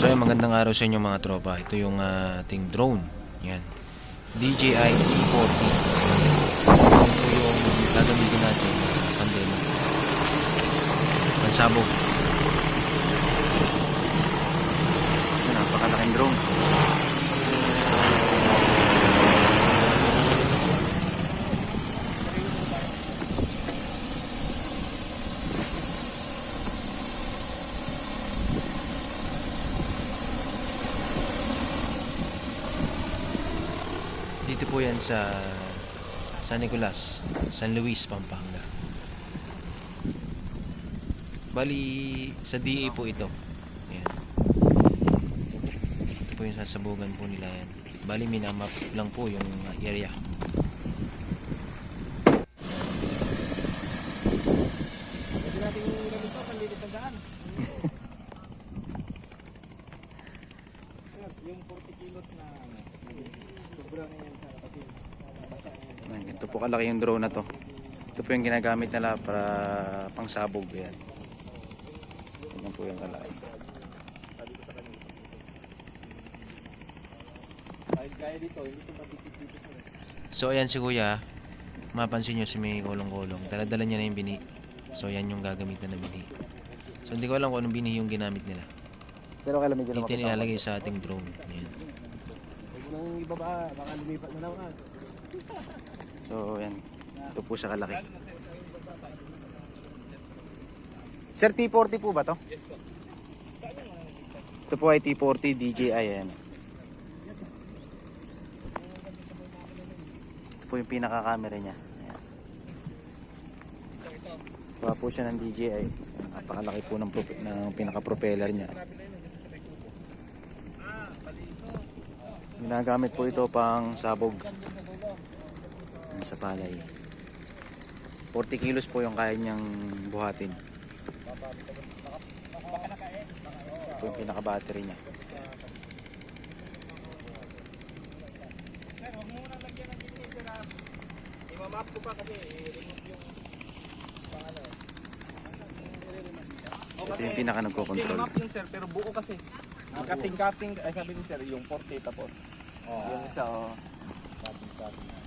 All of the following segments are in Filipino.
So ayun, magandang araw sa inyo mga tropa. Ito yung ating drone. Yan. DJI E40. Ito yung gagamitin natin uh, pandemic. Pansabog. Ito, napakalaking drone. Dito po yan sa San Nicolas, San Luis, Pampanga. Bali, sa DA po ito. Ayan. Ito po yung sasabugan po nila yan. Bali, minamap lang po yung area. Pwede natin yung ganito, panlilit ng daan. Sir, yung 40 kilos na ano, sobra na yan sa kapatid. Basta yan. Ayan, ito kalaki yung drone na to. Ito po yung ginagamit nila para pangsabog. Yan. Yan po yung kalaki. So ayan si kuya, mapansin nyo si may kulong-kulong. Daladala niya na yung bini. So yan yung gagamitan na bini. So hindi ko alam kung anong bini yung ginamit nila. Pero kailan medyo Dito nilalagay sa ating drone. Yan. Huwag mo nang ibaba, baka lumipat na naman. So yan. Ito po sa kalaki. Sir, T40 po ba to? Yes po. Ito po ay T40 DJI. Ayan. Ito po yung pinaka-camera niya. Ayan. Kuha po siya ng DJI. Napakalaki po ng, ng pinaka-propeller niya. Ginagamit po ito pang sabog Ayan, sa palay. 40 kilos po yung kaya niyang buhatin. Ito yung pinaka-battery niya. Sir, huwag mo na lagyan ng sir ha. Imamap ko pa kasi i-remove yung pang ano. Ito yung pinaka nagko-control. Map yun sir, pero buo kasi. Yung cutting-cutting, ay sabi ni sir, yung 40 tapos. Oh, yung isa, oh. Cutting-cutting.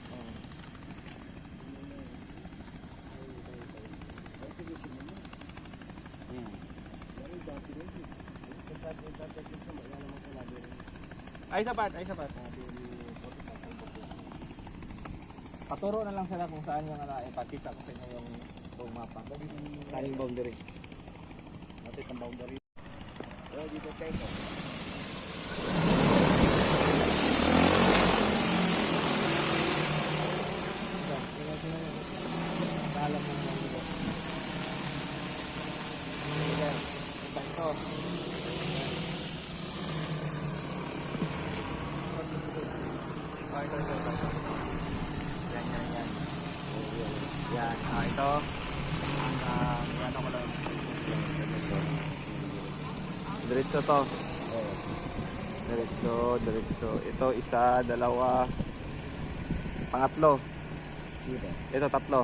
Ay sapat, ay sapat. Paturo na lang sila kung saan yung ano, ipakita ko sa inyo yung buong mapa. Yung boundary? Natin ang boundary. Well, dito tayo. Alam mo dito. Ito. Ito, ito. Yan, yan, yan. Yan, ah, ito. Ang, ah, yan ako lang. Diretso to. Diretso, diretso. Ito, isa, dalawa, pangatlo. Ito, tatlo.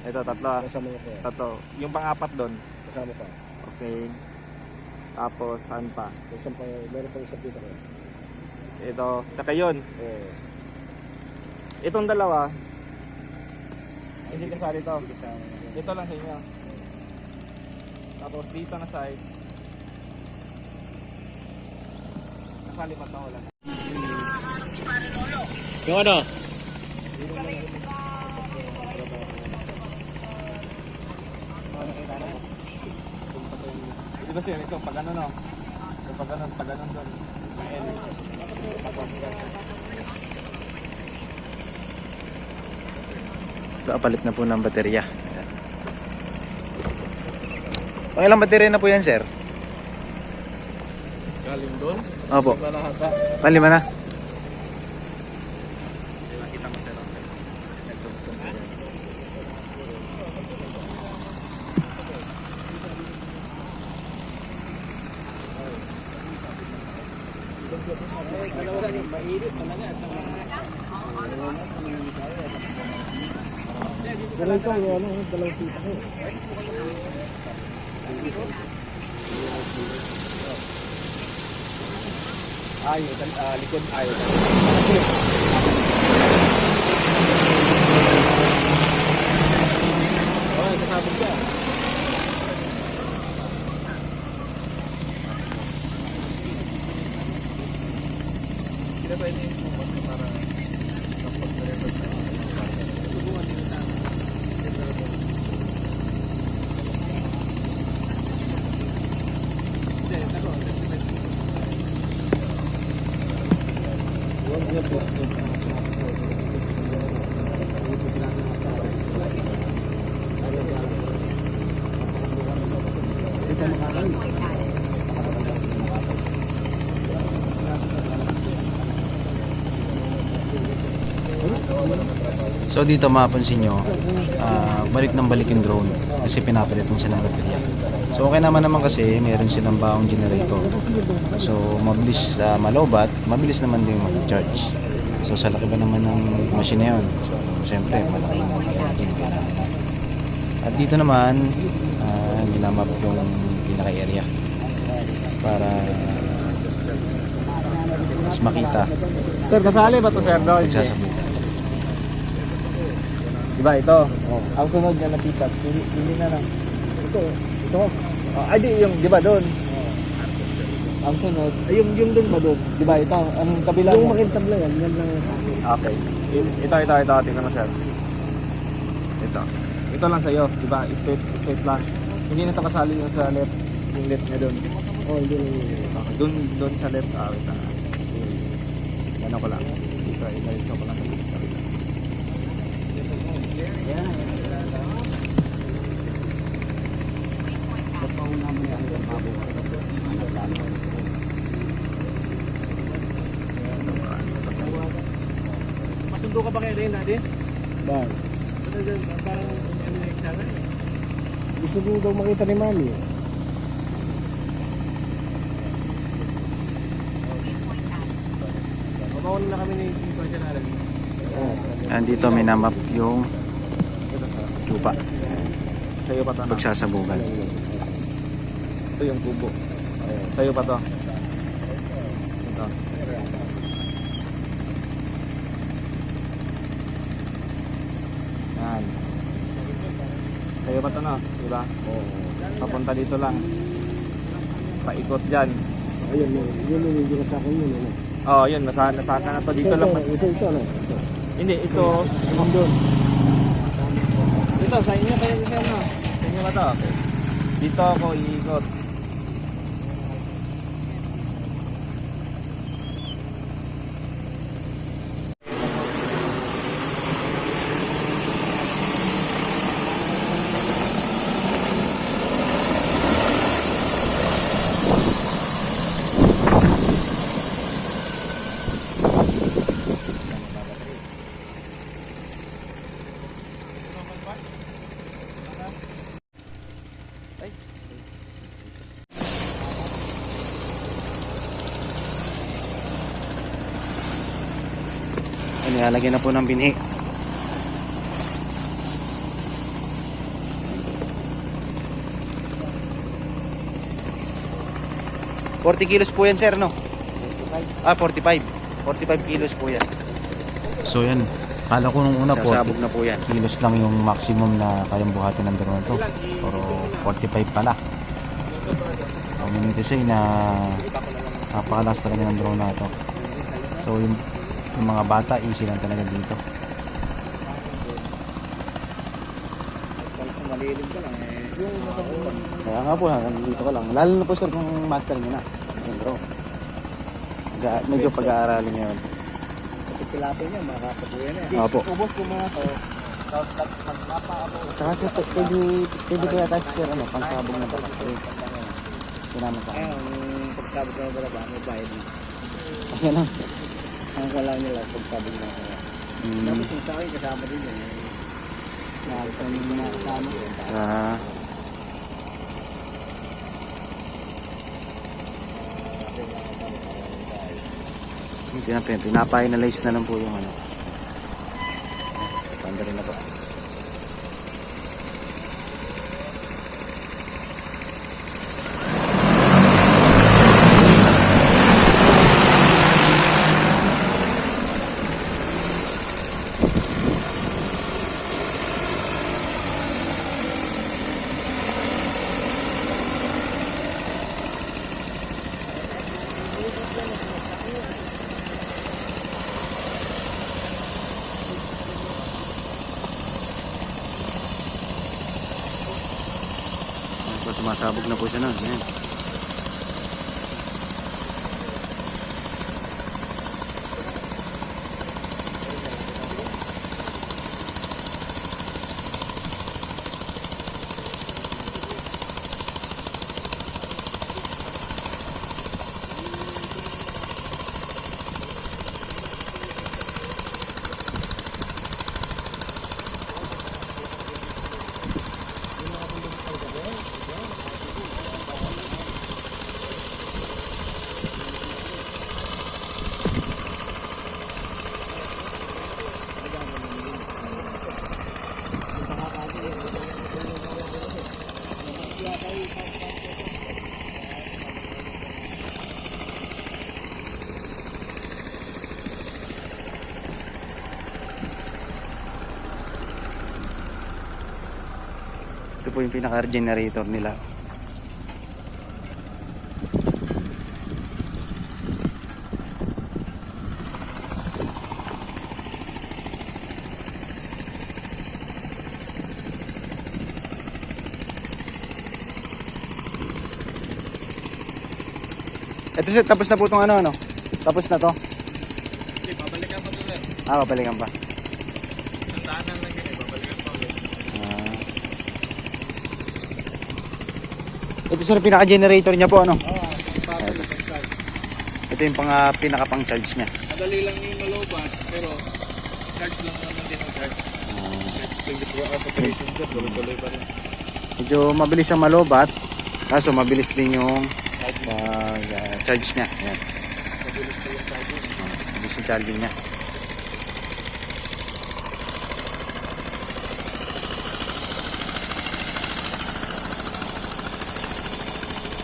Ito, tatlo. ah. Kasama ko. Tatlo. Yung pang-apat doon. Kasama ko. Okay. Tapos, saan pa? Isang pa, meron pang isang dito ko. Ito, saka yun. Oo. Itong dalawa, hindi kasali to. Kasama. Dito lang sa inyo. Tapos dito na side. Kasali pa to wala. Yung ano? Di ba sir, ito pag ano no? Ito pag ano, pag ano doon. Ayan. Kapalit na po ng baterya. Ayan. Pangilang baterya na po yan, sir? Galing doon. Opo. Iba lahat ha. Palima na. Dalaw ito, yung ano, dalawang tita ko. Ayaw, uh, likod ayaw. Oh, kasabog siya. Sila ba ini para kapag na-record sa Subukan nila sa Hindi, ako. So dito mapapansin nyo, ah, balik ng balik yung drone kasi pinapalitan siya ng baterya. So okay naman naman kasi meron silang baong generator. So mabilis sa malobat, mabilis naman din mag-charge. So sa laki ba naman ng machine na yun? So siyempre malaking energy yung kailangan. At dito naman, uh, minamap yung pinaka-area para mas makita Sir, kasali ba to sir doon? pagsasabukan. Diba ito? Ang sunod niya nakita, pili, pili na lang. Ito, ito. Oh, ay di, yung, di ba doon? Ang sunod, ay yung, yung doon ba doon? Di ba ito? Ang kabila Yung mo? makintabla yan, yan lang yung akin. Okay. Ito, ito, ito. Tingnan mo sir. Ito. Ito lang sa'yo. Di ba? Straight, straight lang. Hindi na ito kasali yung sa left. Yung left niya doon. Oh, hindi yun. Okay. Doon, doon sa left. Ah, wait lang. Ano ko lang. Ito, ito, ko lang. Masundo ka ba kay Rin natin? Ba, Parang ano yung sana eh. gusto ko daw makita ni Mami. Mabawan na kami ni Tito siya na rin. Oh. Andito minamap yung lupa Sa'yo pa to na. pagsasabukan. Ito yung kubo. Sa'yo pa to. Ito. Yan. Sa'yo pa to na, di ba? Oo. Papunta dito lang. Paikot dyan. Ayun, yun, yun, yun, yun, sa akin yun, ano. Oh, yun, nasa, nasaka na to. Dito ito, lang. Ito, ito, ano. Hindi, ito. Yung doon. Ito, sa inyo kayo sa ano? Sa inyo ba to? Dito ako iikot. Nilalagyan na po ng binhi. Forty kilos po yan, sir, no? Ah, 45. 45 kilos po yan. So yan, kala ko nung una Sasabog na po yan. kilos lang yung maximum na kayang buhatin ng drone to. Pero 45 pala. So, meaning to say na napakalakas talaga ng drone na to. So yung, yung mga bata, easy lang talaga dito. Eh. Kaya nga po, hanggang dito ka lang. Lalo na po sir kung master nyo na. Ga- medyo pag-aaralin nyo yun. Tilapin niya, makakapuyan na Opo. Ubos ko mga to. Saka sir, pwede, pwede ko yata sir, ano, pansabog na baka. Tinaman sa akin. Ayun, pagsabog na ba ba? May bayad na. Ayan lang. Ang kailangan nila pagsabog na ako. Mm, Tapos yung sa akin kasama din yun. Nakakita yung mga kasama. ah, Pinap- pinapa-analyze na lang po yung ano. Tanda rin na po. Sumasabog na po siya nun. Ayan. Ito po yung pinaka-generator nila. Ito sir, tapos na po itong ano, ano? Tapos na to? Hindi, babalikan pa to sir. Ah, babalikan pa. Tandaanan lang yun eh, babalikan pa ulit. Ah. Ito sir, pinaka-generator niya po, ano? Oo, babalik ang start. Ito yung pang, ah, pinaka-pang-charge niya. Madali lang yung malobat, pero charge lang naman din ang charge. 24 hours operation sir, tuloy-tuloy pa rin. medyo mabilis ang malobat kaso mabilis din yung pag ah, charge niya Ayan. Mabilis yung charging niya